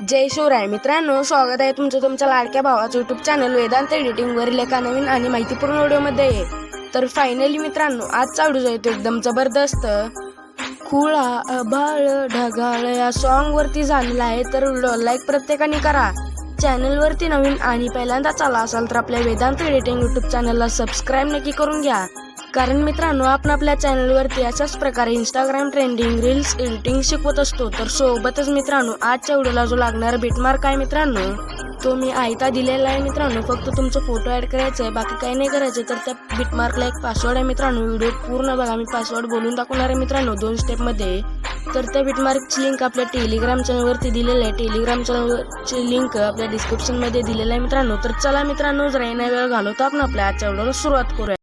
जय शिवराय. मित्रांनो स्वागत आहे तुमचं तुमच्या लाडक्या भावाचं युट्यूब चॅनल वेदांत एडिटिंगवरील एका नवीन आणि माहितीपूर्ण व्हिडिओमध्ये तर फायनली मित्रांनो आजचा व्हिडिओ आहे तो एकदम जबरदस्त. खुळा अभाळ ढगाळ या सॉन्गवरती झालेला आहे तर व्हिडिओ लाईक प्रत्येकाने करा. चॅनलवरती नवीन आणि पहिल्यांदा चाला असाल तर आपल्या वेदांत एडिटिंग युट्यूब चॅनलला सबस्क्राईब नक्की करून घ्या. कारण मित्रांनो आपण आपल्या चॅनलवरती अशाच प्रकारे इंस्टाग्राम ट्रेंडिंग रील्स एडिटिंग शिकवत असतो. तर सोबतच मित्रांनो आजच्या व्हिडिओला जो लागणारा बिटमार्क आहे मित्रांनो तो मी आयता दिलेला आहे मित्रांनो. फक्त तुमचं फोटो ॲड करायचं आहे बाकी काही नाही करायचं तर त्या बिटमार्कला एक पासवर्ड आहे मित्रांनो. व्हिडिओ पूर्ण बघा मी पासवर्ड बोलून दाखवणार आहे मित्रांनो दोन स्टेपमध्ये तर त्या बिटमार्कची लिंक आपल्या टेलिग्राम चॅनलवरती दिलेलं आहे. टेलिग्राम चॅनलची लिंक आपल्या डिस्क्रिप्शनमध्ये दिलेलं आहे मित्रांनो. तर चला मित्रांनो जरा येण्या वेळ घालवतो आपण आपल्या आजच्या व्हिडिओला. सुरुवात करूया.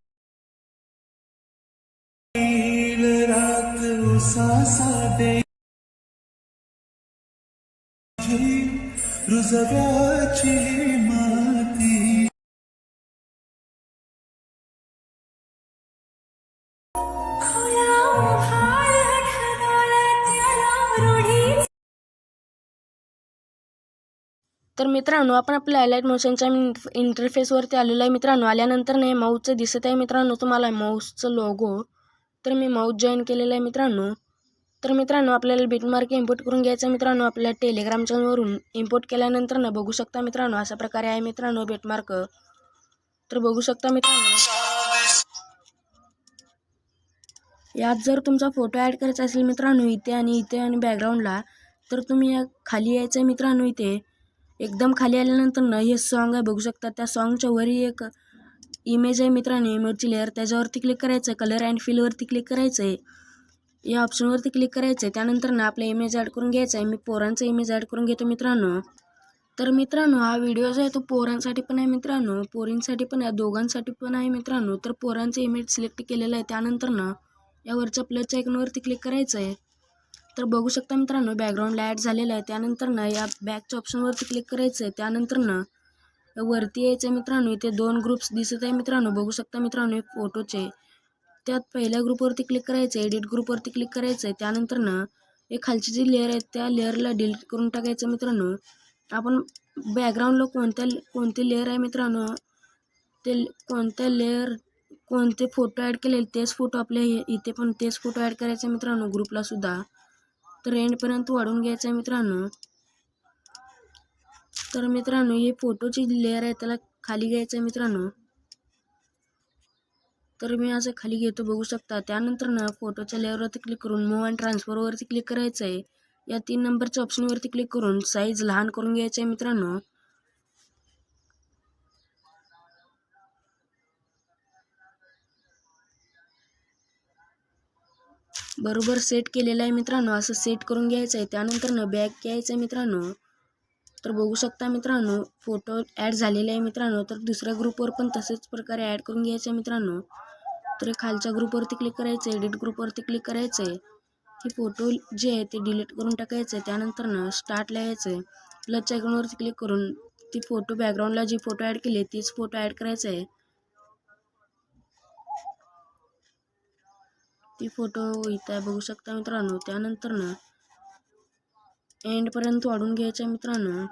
रुजव्याची माती. तर मित्रांनो आपण आपल्या हायलाईट मोशनच्या इंटरफेसवरती आलेलो आहे. मित्रांनो आल्यानंतर नाही माऊसचं दिसत आहे मित्रांनो तुम्हाला माऊसचं लोगो तर मी माऊस जॉईन केलेलं आहे मित्रांनो. तर मित्रांनो आपल्याला बिटमार्क इम्पोर्ट करून घ्यायचं मित्रांनो. आपल्या टेलिग्राम चॅनलवरून इम्पोर्ट केल्यानंतर ना बघू शकता मित्रांनो अशा प्रकारे आहे मित्रांनो बिटमार्क तर बघू शकता मित्रांनो. यात जर तुमचा फोटो ॲड करायचा असेल मित्रांनो इथे आणि इथे आणि बॅकग्राऊंडला तर तुम्ही या खाली यायचं आहे मित्रांनो इथे. एकदम खाली आल्यानंतर न हे सॉन्ग आहे बघू शकता त्या सॉन्गच्या वरी एक इमेज आहे मित्रांनो इमेजची लेअर त्याच्यावरती क्लिक करायचं आहे कलर अँड फिलवरती क्लिक करायचं आहे या ऑप्शनवरती क्लिक करायचं आहे त्यानंतर ना आपला इमेज ॲड करून घ्यायचा आहे मी पोरांचा इमेज ॲड करून घेतो मित्रांनो. तर मित्रांनो हा व्हिडिओ जो आहे तो पोरांसाठी पण आहे मित्रांनो. पोरींसाठी पण आहे दोघांसाठी पण आहे मित्रांनो. तर पोरांचं इमेज सिलेक्ट केलेलं आहे. त्यानंतर ना यावरच्या प्लसच्या आयकॉनवरती क्लिक करायचं आहे तर बघू शकता मित्रांनो बॅकग्राऊंडला ॲड झालेलं आहे. त्यानंतर ना या बॅकच्या ऑप्शनवरती क्लिक करायचं आहे त्यानंतर ना वरती यायचं मित्रांनो इथे दोन ग्रुप्स दिसत आहे मित्रांनो. बघू शकता मित्रांनो एक फोटोचे त्यात पहिल्या ग्रुपवरती क्लिक करायचं आहे एडिट ग्रुपवरती क्लिक करायचं आहे. त्यानंतर ना हे खालची जी लेअर आहे त्या लेअरला डिलीट करून टाकायचं मित्रांनो. आपण बॅकग्राऊंडला कोणत्या कोणते लेअर आहे मित्रांनो? ते कोणत्या लेअर कोणते फोटो ॲड केलेले तेच फोटो आपल्या हे- इथे पण तेच फोटो ॲड करायचे मित्रांनो ग्रुपला सुद्धा. तर एंडपर्यंत वाढून घ्यायचं आहे मित्रांनो. तर मित्रांनो हे फोटोची लेअर आहे त्याला खाली घ्यायचं आहे मित्रांनो. तर मी असं खाली घेतो बघू शकता. त्यानंतर ना फोटोच्या लेअरवरती क्लिक करून मूव अँड ट्रान्सफरवरती क्लिक करायचं आहे. या तीन नंबरच्या ऑप्शनवरती क्लिक करून साईज लहान करून घ्यायचं आहे मित्रांनो. बरोबर सेट केलेलं आहे मित्रांनो असं सेट करून घ्यायचं आहे. त्यानंतर ना बॅग घ्यायचं आहे मित्रांनो. तर बघू शकता मित्रांनो फोटो ॲड झालेले आहे मित्रांनो. तर दुसऱ्या ग्रुपवर पण तसेच प्रकारे ॲड करून घ्यायचं आहे मित्रांनो. तर खालच्या ग्रुपवरती क्लिक करायचं आहे एडिट ग्रुपवरती क्लिक करायचं आहे. हे फोटो जे आहे ते डिलीट करून टाकायचं आहे. त्यानंतर ना स्टार्टला यायचं आहे. प्लसच्या आयकॉनवरती क्लिक करून ती फोटो बॅकग्राऊंडला जी फोटो ॲड केली तीच फोटो ॲड करायचं आहे. ती फोटो इथं आहे बघू शकता मित्रांनो. त्यानंतर ना एंडपर्यंत वाढून घ्यायचं आहे मित्रांनो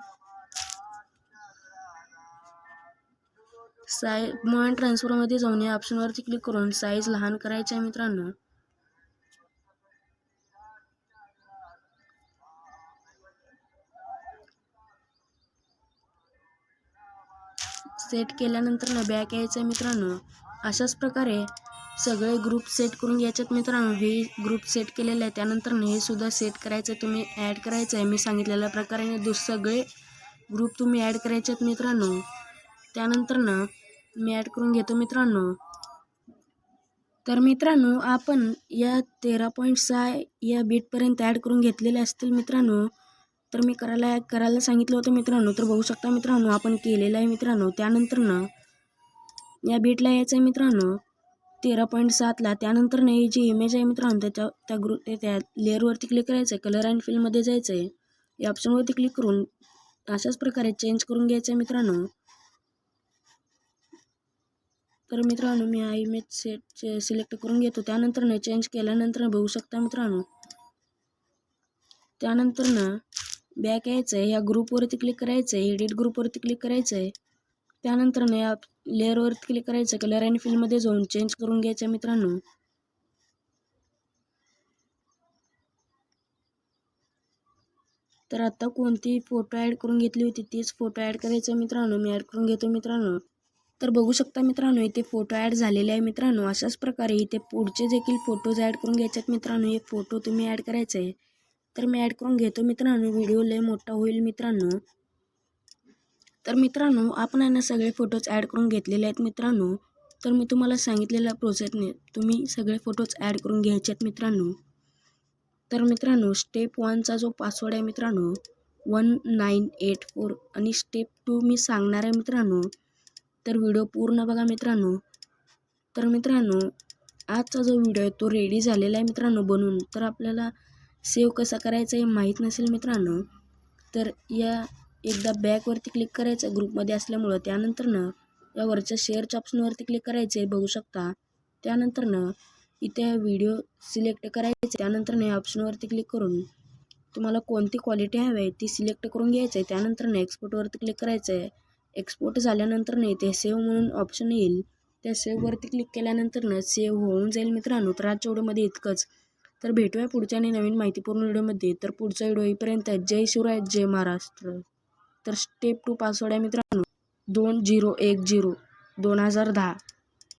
साय मूव ट्रान्सफरमध्ये जाऊन या ऑप्शनवरती क्लिक करून साईज लहान करायचे आहे मित्रांनो. सेट केल्यानंतर ना बॅक यायचं आहे मित्रांनो. अशाच प्रकारे सगळे ग्रुप सेट करून घ्यायच्यात मित्रांनो. हे ग्रुप सेट केलेलं आहे. त्यानंतर हे सुद्धा सेट करायचं आहे तुम्ही ॲड करायचं आहे मी सांगितलेल्या प्रकारे दुस सगळे ग्रुप तुम्ही ॲड करायचे आहेत मित्रांनो. त्यानंतर ना मी ॲड करून घेतो मित्रांनो. तर मित्रांनो आपण या तेरा पॉईंट सहा या बीटपर्यंत ॲड करून घेतलेले असतील मित्रांनो. तर मी करायला करायला सांगितलं होतं मित्रांनो. तर बघू शकता मित्रांनो आपण केलेलं आहे मित्रांनो. त्यानंतर ना या बीटला यायचं आहे मित्रांनो. तेरा पॉईंट सातला त्यानंतरनं ही जी इमेज आहे मित्रांनो त्याच्या त्या ग्रु ते त्या लेअरवरती क्लिक करायचं आहे कलर अँड फिल्डमध्ये जायचं आहे या ऑप्शनवरती क्लिक करून अशाच प्रकारे चेंज करून घ्यायचं आहे मित्रांनो. तर मित्रांनो मी हा इमेज सेट सिलेक्ट करून घेतो. त्यानंतर ना चेंज केल्यानंतर बघू शकता मित्रांनो. त्यानंतर ना बॅक यायचं आहे या ग्रुपवरती क्लिक करायचं आहे एडिट ग्रुपवरती क्लिक करायचं आहे त्यानंतर ना या लेअरवरती क्लिक करायचं कलर आणि फील्डमध्ये जाऊन चेंज करून घ्यायचं मित्रांनो. तर आता कोणती फोटो ॲड करून घेतली होती? तीच फोटो ॲड करायचं आहे मित्रांनो. मी ॲड करून घेतो मित्रांनो. तर बघू शकता मित्रांनो इथे फोटो ॲड झालेले आहे मित्रांनो. अशाच प्रकारे इथे पुढचे देखील फोटोज ॲड करून घ्यायचे आहेत मित्रांनो. हे फोटो तुम्ही ॲड करायचे आहे. तर मी ॲड करून घेतो मित्रांनो. व्हिडिओ लय मोठा होईल मित्रांनो. तर मित्रांनो आपण आहे ना सगळे फोटोज ॲड करून घेतलेले आहेत मित्रांनो. तर मी तुम्हाला सांगितलेल्या प्रोसेसने तुम्ही सगळे फोटोज ॲड करून घ्यायचे आहेत मित्रांनो. तर मित्रांनो स्टेप वनचा जो पासवर्ड आहे मित्रांनो वन नाईन एट फोर आणि स्टेप टू मी सांगणार आहे मित्रांनो. तर व्हिडिओ पूर्ण बघा मित्रांनो. तर मित्रांनो आजचा जो व्हिडिओ आहे तो रेडी झालेला आहे मित्रांनो बनवून तर आपल्याला सेव्ह कसा करायचा हे माहीत नसेल मित्रांनो. तर या एकदा बॅकवरती क्लिक करायचं ग्रुपमध्ये असल्यामुळं त्यानंतर यावरच्या या वरच्या शेअरच्या ऑप्शनवरती क्लिक करायचे बघू शकता. त्यानंतरनं इथे व्हिडिओ सिलेक्ट करायचे त्यानंतरनं या ऑप्शनवरती क्लिक करून तुम्हाला कोणती क्वालिटी हवी आहे ती सिलेक्ट करून घ्यायचं आहे त्यानंतरनं एक्सपोर्टवरती क्लिक करायचं आहे एक्सपोर्ट झाल्यानंतर नाही ते सेव्ह म्हणून ऑप्शन येईल. त्या सेव्हवरती क्लिक केल्यानंतरनं सेव्ह होऊन जाईल मित्रांनो. तर आजच्या व्हिडिओमध्ये इतकंच. तर भेटूया पुढच्या आणि नवीन माहितीपूर्ण व्हिडिओमध्ये. तर पुढचा व्हिडिओ येईपर्यंत जय शिवराय जय महाराष्ट्र. तर स्टेप टू पासवर्ड आहे मित्रांनो. दोन झिरो एक झिरो दोन हजार दहा.